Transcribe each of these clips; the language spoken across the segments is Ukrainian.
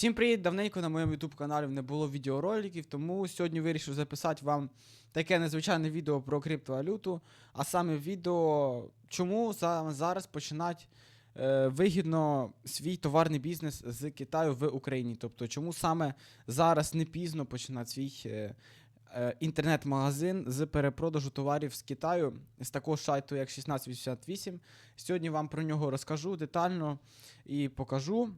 Всім привіт! Давненько на моєму YouTube каналі не було відеороликів, тому сьогодні вирішив записати вам таке незвичайне відео про криптовалюту, а саме відео, чому за- зараз починати е, вигідно свій товарний бізнес з Китаю в Україні. Тобто, чому саме зараз не пізно починати свій е, е, інтернет-магазин з перепродажу товарів з Китаю з такого сайту, як 1688. Сьогодні вам про нього розкажу детально і покажу.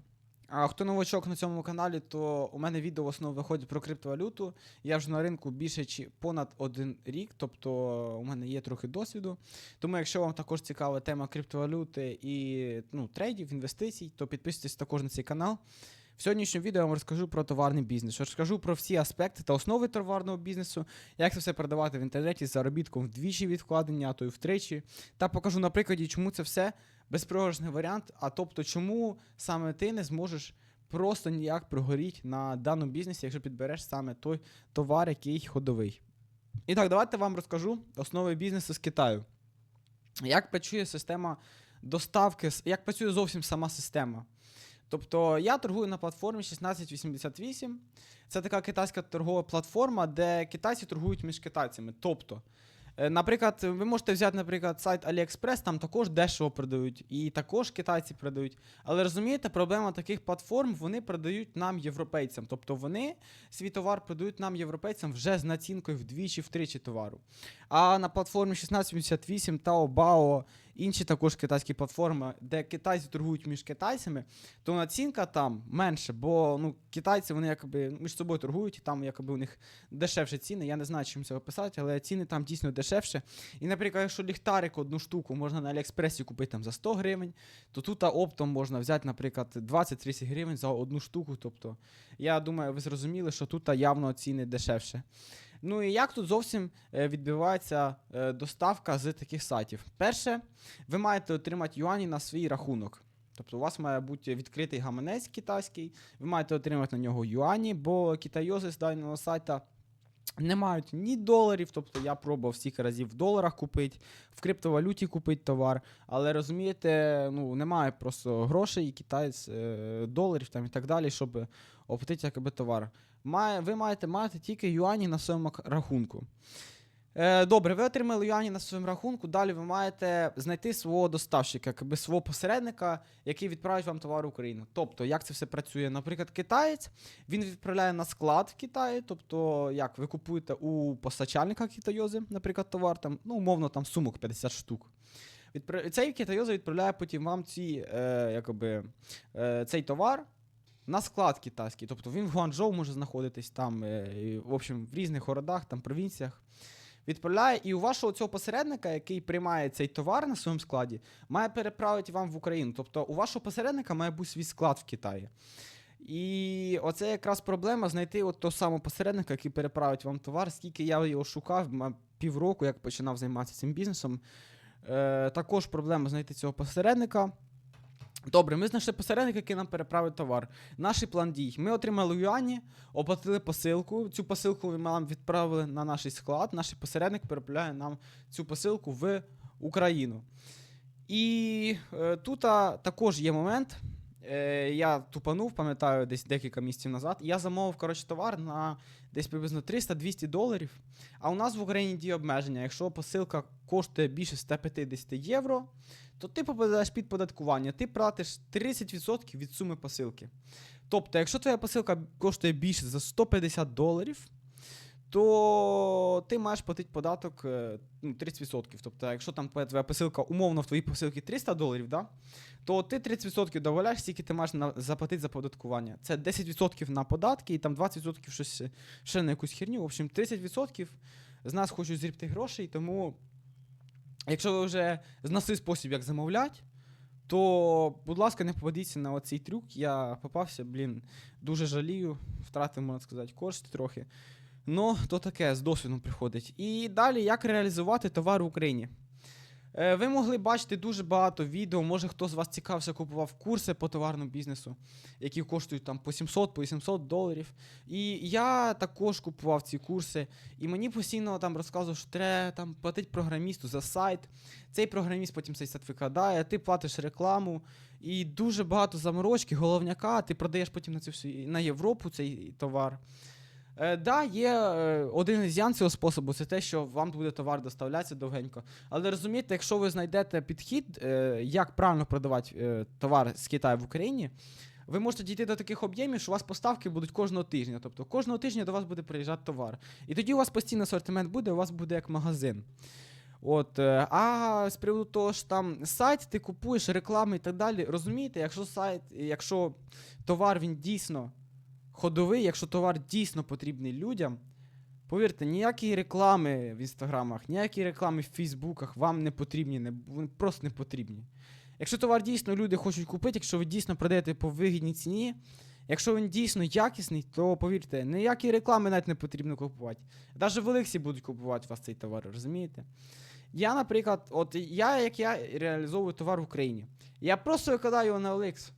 А хто новачок на цьому каналі, то у мене відео в основному виходить про криптовалюту. Я вже на ринку більше чи понад один рік, тобто у мене є трохи досвіду. Тому, якщо вам також цікава тема криптовалюти і ну, трейдів, інвестицій, то підписуйтесь також на цей канал. В сьогоднішньому відео я вам розкажу про товарний бізнес. Розкажу про всі аспекти та основи товарного бізнесу, як це все продавати в інтернеті з заробітком вдвічі від вкладення, а то й втричі. Та покажу на прикладі, чому це все безпрограшний варіант, а тобто, чому саме ти не зможеш просто ніяк прогоріти на даному бізнесі, якщо підбереш саме той товар, який ходовий. І так, давайте вам розкажу основи бізнесу з Китаю. Як працює система доставки, як працює зовсім сама система. Тобто я торгую на платформі 1688. Це така китайська торгова платформа, де китайці торгують між китайцями. Тобто, Наприклад, ви можете взяти, наприклад, сайт AliExpress, там також дешево продають, і також китайці продають. Але розумієте, проблема таких платформ, вони продають нам європейцям. Тобто вони свій товар продають нам європейцям вже з націнкою вдвічі-втричі товару. А на платформі 1688, Taobao, інші також китайські платформи, де китайці торгують між китайцями, то націнка там менше, бо ну, китайці вони якби між собою торгують, і там якби у них дешевші ціни. Я не знаю, чим це описати, але ціни там дійсно дешевше. І, наприклад, якщо ліхтарик одну штуку можна на Аліекспресі купити там за 100 гривень, то тут оптом можна взяти, наприклад, 20-30 гривень за одну штуку. Тобто, я думаю, ви зрозуміли, що тут явно ціни дешевше. Ну і як тут зовсім е, відбувається е, доставка з таких сайтів? Перше, ви маєте отримати юані на свій рахунок. Тобто у вас має бути відкритий гаманець китайський, ви маєте отримати на нього юані, бо китайози з даного сайта не мають ні доларів, тобто я пробував стільки разів в доларах купити, в криптовалюті купити товар, але розумієте, ну немає просто грошей, і китаєць е, доларів там і так далі, щоб оплатити якби товар. Має, ви маєте мати тільки юані на своєму рахунку. Е, добре, ви отримали юані на своєму рахунку. Далі ви маєте знайти свого доставщика, якби свого посередника, який відправить вам товар в Україну. Тобто, як це все працює? Наприклад, китаєць він відправляє на склад в Китаї. Тобто, як ви купуєте у постачальника китайози, наприклад, товар, там, ну, умовно, там сумок 50 штук. Цей китайоза відправляє потім вам ці, е, якоби, е, цей товар. На склад китайський, тобто він в Гуанчжоу може знаходитись там, е, в общем, в різних городах, там, провінціях. Відправляє, і у вашого цього посередника, який приймає цей товар на своєму складі, має переправити вам в Україну. Тобто у вашого посередника має бути свій склад в Китаї. І оце якраз проблема знайти от того самого посередника, який переправить вам товар. Скільки я його шукав, півроку, як починав займатися цим бізнесом. Е, також проблема знайти цього посередника. Добре, ми знайшли посередника, який нам переправить товар. Наш план дій. Ми отримали юані, оплатили посилку. Цю посилку ми нам відправили на наш склад. Наш посередник переправляє нам цю посилку в Україну. І е, тут також є момент. Е, я тупанув, пам'ятаю, десь декілька місяців назад. Я замовив коротше, товар на десь приблизно 300-200 доларів. А у нас в Україні діє обмеження. Якщо посилка коштує більше 150 євро, то ти попадаєш під податкування. Ти платиш 30% від суми посилки. Тобто, якщо твоя посилка коштує більше за 150 доларів, то ти маєш платити податок е, ну, 30%. Тобто, якщо там твоя твоя посилка, умовно, в твоїй посилці 300 доларів, да, то ти 30% додаєш, скільки ти маєш на, заплатити за податкування. Це 10% на податки і там 20% щось е, ще на якусь херню. В общем, 30% з нас хочуть зрібти грошей, тому якщо ви вже знайшли спосіб, як замовляти, то, будь ласка, не попадіться на оцей трюк. Я попався, блін, дуже жалію, втратив, можна сказати, кошти трохи. Ну, то таке з досвідом приходить. І далі, як реалізувати товар в Україні. Е, ви могли бачити дуже багато відео, може хто з вас цікавився, купував курси по товарному бізнесу, які коштують там по 700, по 800 доларів. І я також купував ці курси, і мені постійно там розказував, що треба там платити програмісту за сайт. Цей програміст потім цей сайт викладає, ти платиш рекламу. І дуже багато заморочки, головняка, ти продаєш потім на цю всю на Європу цей товар. Е, да, є е, один із ян цього способу, це те, що вам буде товар доставлятися довгенько. Але розумієте, якщо ви знайдете підхід, е, як правильно продавати е, товар з Китаю в Україні, ви можете дійти до таких об'ємів, що у вас поставки будуть кожного тижня. Тобто кожного тижня до вас буде приїжджати товар. І тоді у вас постійний асортимент буде, у вас буде як магазин. От, е, а з приводу того, що там сайт, ти купуєш реклами і так далі. Розумієте, якщо сайт, якщо товар він дійсно ходовий, якщо товар дійсно потрібний людям, повірте, ніякі реклами в інстаграмах, ніякі реклами в Фейсбуках вам не потрібні, не, вони просто не потрібні. Якщо товар дійсно люди хочуть купити, якщо ви дійсно продаєте по вигідній ціні, якщо він дійсно якісний, то повірте, ніякі реклами навіть не потрібно купувати. Навіть в Олексі будуть купувати вас цей товар, розумієте? Я, наприклад, от я, як я реалізовую товар в Україні, я просто викладаю його на OLX.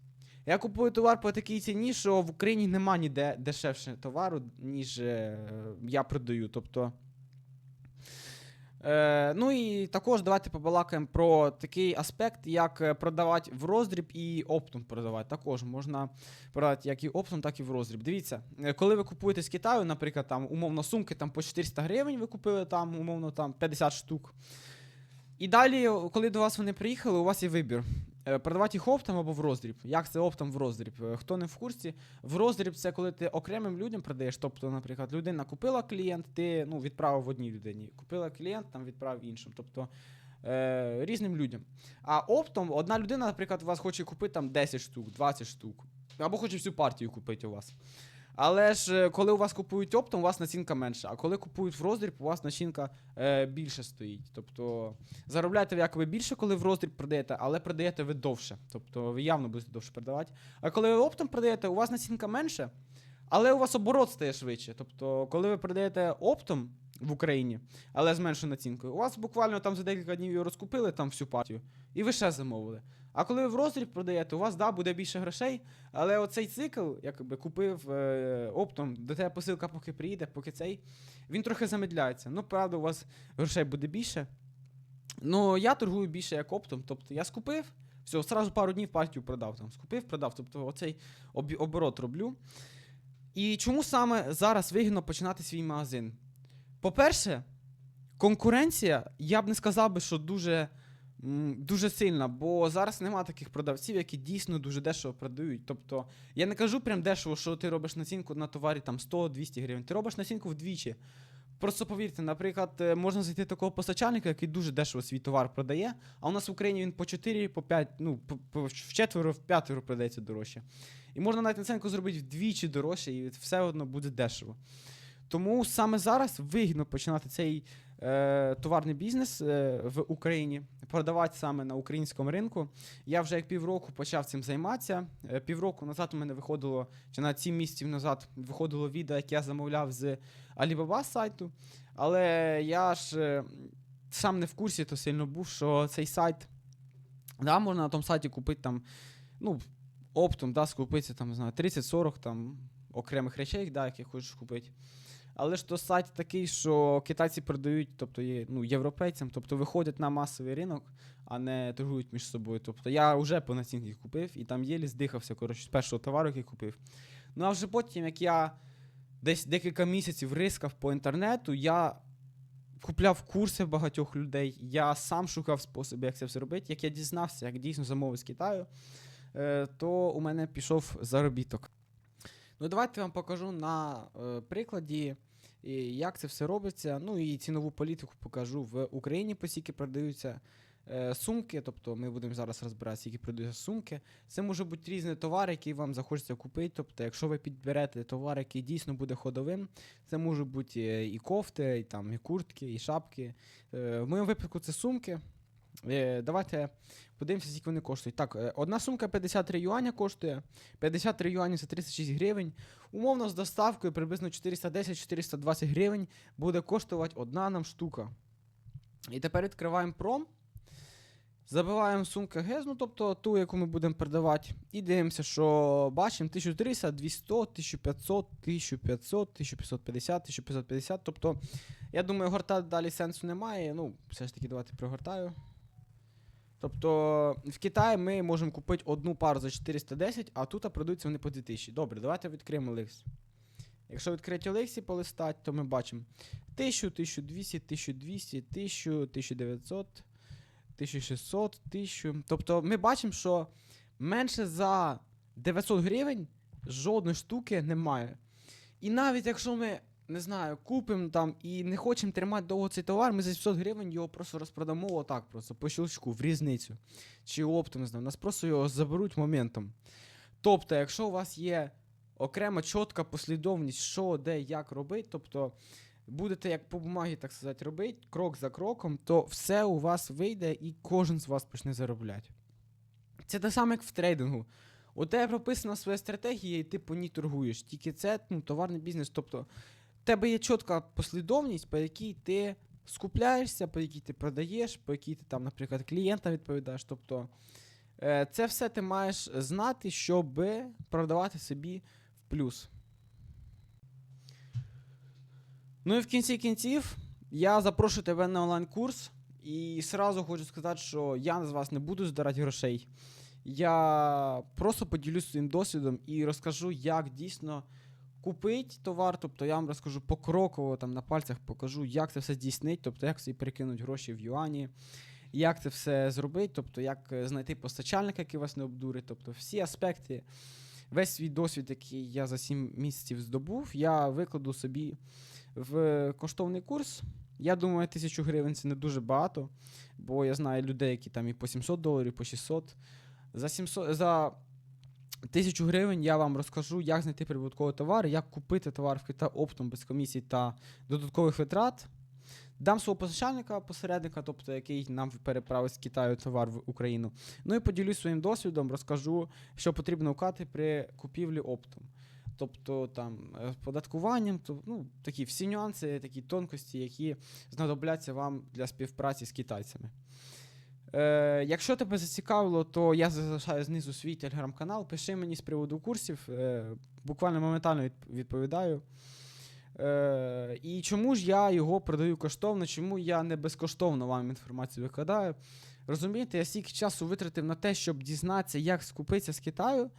Я купую товар по такій ціні, що в Україні нема ніде дешевше товару, ніж е, я продаю. Тобто. Е, ну і також давайте побалакаємо про такий аспект, як е, продавати в роздріб і оптом продавати. Також можна продавати як і оптом, так і в роздріб. Дивіться, е, коли ви купуєте з Китаю, наприклад, там умовно сумки там, по 400 гривень, ви купили там, умовно, там 50 штук. І далі, коли до вас вони приїхали, у вас є вибір. Е, Продавати їх оптом або в роздріб. Як це оптом в роздріб? Е, Хто не в курсі, в роздріб це коли ти окремим людям продаєш. Тобто, наприклад, людина купила клієнт, ти ну, відправив одній людині. Купила клієнт, там відправив іншим. Тобто е, різним людям. А оптом одна людина, наприклад, у вас хоче купити там 10 штук, 20 штук. Або хоче всю партію купити у вас. Але ж е, коли у вас купують оптом, у вас націнка менша. А коли купують в роздріб, у вас націнка е, більше стоїть. Тобто заробляєте ви якби більше, коли в роздріб продаєте, але продаєте ви довше. Тобто ви явно будете довше продавати. А коли ви оптом продаєте, у вас націнка менше, але у вас оборот стає швидше. Тобто, коли ви продаєте оптом в Україні, але з меншою націнкою, у вас буквально там за декілька днів його розкупили там всю партію, і ви ще замовили. А коли ви в роздріб продаєте, у вас да, буде більше грошей, але оцей цикл, якби купив е, оптом, до тебе посилка поки приїде, поки цей, він трохи замедляється. Ну, правда, у вас грошей буде більше. Ну, я торгую більше як оптом. Тобто я скупив, все, одразу пару днів партію продав. Там, скупив, продав. Тобто оцей обі- оборот роблю. І чому саме зараз вигідно починати свій магазин? По-перше, конкуренція, я б не сказав би, що дуже, дуже сильна, бо зараз нема таких продавців, які дійсно дуже дешево продають. Тобто, я не кажу прям дешево, що ти робиш націнку на товарі там 100-200 гривень. Ти робиш націнку вдвічі. Просто повірте, наприклад, е, можна знайти такого постачальника, який дуже дешево свій товар продає, а у нас в Україні він по 4, по 5, ну, по, в четверо, в п'ятеро продається дорожче. І можна навіть націнку зробити вдвічі дорожче, і все одно буде дешево. Тому саме зараз вигідно починати цей е, товарний бізнес е, в Україні, продавати саме на українському ринку. Я вже як півроку почав цим займатися. Е, півроку назад у мене виходило, чи навіть 7 місяців назад виходило відео, яке я замовляв з Alibaba сайту. Але я ж е, сам не в курсі, то сильно був, що цей сайт, да, можна на тому сайті купити там, ну, оптом, да, скупитися там, знаю, 30-40 там окремих речей, да, які хочеш купити. Але ж то сайт такий, що китайці продають, тобто є, ну, європейцям, тобто виходять на масовий ринок, а не торгують між собою. Тобто я вже по націнки купив і там єлі здихався, коротше, з першого товару, який купив. Ну а вже потім, як я десь декілька місяців рискав по інтернету, я купляв курси багатьох людей, я сам шукав способи, як це все робити. Як я дізнався, як дійсно замовив з Китаю, е, то у мене пішов заробіток. Ну, давайте я вам покажу на е, прикладі, як це все робиться. Ну і цінову політику покажу в Україні, по скільки продаються е, сумки. Тобто ми будемо зараз розбирати, скільки продаються сумки. Це може бути різні товари, які вам захочеться купити. Тобто, якщо ви підберете товар, який дійсно буде ходовим, це можуть бути е, і кофти, і, там, і куртки, і шапки. Е, в моєму випадку це сумки. Е, Давайте подивимося, скільки вони коштують. Так, е, одна сумка 53 юаня коштує. 53 юані це 36 гривень. Умовно з доставкою приблизно 410-420 гривень буде коштувати одна нам штука. І тепер відкриваємо пром. Забиваємо сумку ГЕЗ, ну тобто ту, яку ми будемо продавати. І дивимося, що бачимо 1300, 200, 1500, 1500, 1550, 1550. Тобто, я думаю, гортати далі сенсу немає. Ну, все ж таки, давайте пригортаю. Тобто в Китаї ми можемо купити одну пару за 410, а тут продаються вони по 2000. Добре, давайте відкриємо Оликс. Якщо відкрити Олексі полистати, то ми бачимо 1000, 1200, 1200, 1000, 1900, 1600, 1000. Тобто ми бачимо, що менше за 900 гривень жодної штуки немає. І навіть якщо ми, не знаю, купимо там і не хочемо тримати довго цей товар, ми за 700 гривень його просто розпродамо отак, просто по щелчку, в різницю. Чи оптом, знаю, нас просто його заберуть моментом. Тобто, якщо у вас є окрема чітка послідовність, що, де, як робити, тобто будете як по бумагі, так сказати, робити, крок за кроком, то все у вас вийде і кожен з вас почне заробляти. Це те саме, як в трейдингу. У тебе прописана своя стратегія, і ти по ній торгуєш. Тільки це ну, товарний бізнес. Тобто, тебе є чітка послідовність, по якій ти скупляєшся, по якій ти продаєш, по якій ти там, наприклад, клієнта відповідаєш. Тобто, е, це все ти маєш знати, щоб продавати собі в плюс. Ну і в кінці кінців я запрошую тебе на онлайн-курс. І сразу хочу сказати, що я з вас не буду здирати грошей. Я просто поділюсь своїм досвідом і розкажу, як дійсно купити товар. Тобто я вам розкажу покроково там на пальцях покажу, як це все здійснити, тобто як собі перекинути гроші в юані, як це все зробити, тобто як е, знайти постачальника, який вас не обдурить. Тобто всі аспекти, весь свій досвід, який я за 7 місяців здобув, я викладу собі в коштовний курс. Я думаю, тисячу гривень це не дуже багато, бо я знаю людей, які там і по 700 доларів, і по 600. За 700, за тисячу гривень я вам розкажу, як знайти прибутковий товар, як купити товар в Кита оптом без комісій та додаткових витрат. Дам свого постачальника, посередника, тобто який нам переправить з Китаю товар в Україну. Ну і поділюсь своїм досвідом, розкажу, що потрібно укати при купівлі оптом. Тобто там е, податкуванням, то, ну, такі всі нюанси, такі тонкості, які знадобляться вам для співпраці з китайцями. Е, якщо тебе зацікавило, то я залишаю знизу свій телеграм-канал. Пиши мені з приводу курсів, е, буквально моментально відповідаю. Е, і чому ж я його продаю коштовно, чому я не безкоштовно вам інформацію викладаю? Розумієте, я стільки часу витратив на те, щоб дізнатися, як скупитися з Китаю,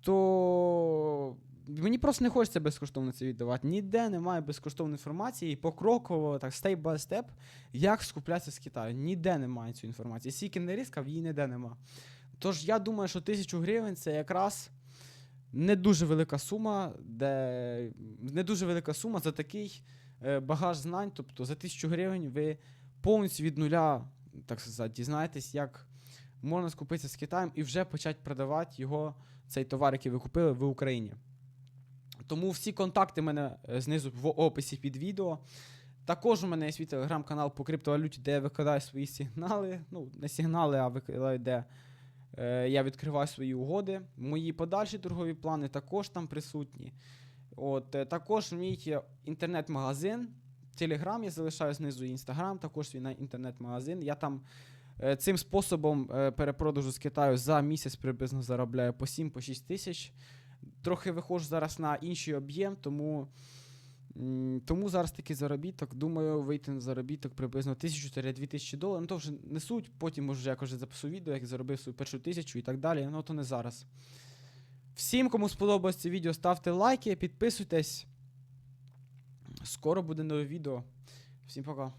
то мені просто не хочеться безкоштовно це віддавати. Ніде немає безкоштовної інформації, покроково, так, степ by степ, як скуплятися з Китаю. Ніде немає цієї інформації. Скільки не рискав, її ніде нема. Тож я думаю, що тисячу гривень це якраз не дуже велика сума, де не дуже велика сума за такий е, багаж знань. Тобто за тисячу гривень ви повністю від нуля, так сказати, дізнаєтесь, як можна скупитися з Китаєм і вже почати продавати його, цей товар, який ви купили в Україні. Тому всі контакти в мене е, знизу в описі під відео. Також у мене є свій телеграм-канал по криптовалюті, де я викладаю свої сигнали. Ну, не сигнали, а викладаю, де е, я відкриваю свої угоди. Мої подальші торгові плани також там присутні. От, е, також мій інтернет-магазин. Телеграм я залишаю знизу інстаграм, також свій інтернет-магазин. Я там е, цим способом е, перепродажу з Китаю за місяць приблизно заробляю по 7-6 тисяч. Трохи виходжу зараз на інший об'єм, тому, тому зараз такий заробіток. Думаю, вийти на заробіток приблизно 1000-2000 тисячі доларів. Ну то вже не суть, потім може якось вже запишу відео, як заробив свою першу тисячу і так далі. Ну то не зараз. Всім, кому сподобалось це відео, ставте лайки, підписуйтесь. Скоро буде нове відео. Всім пока.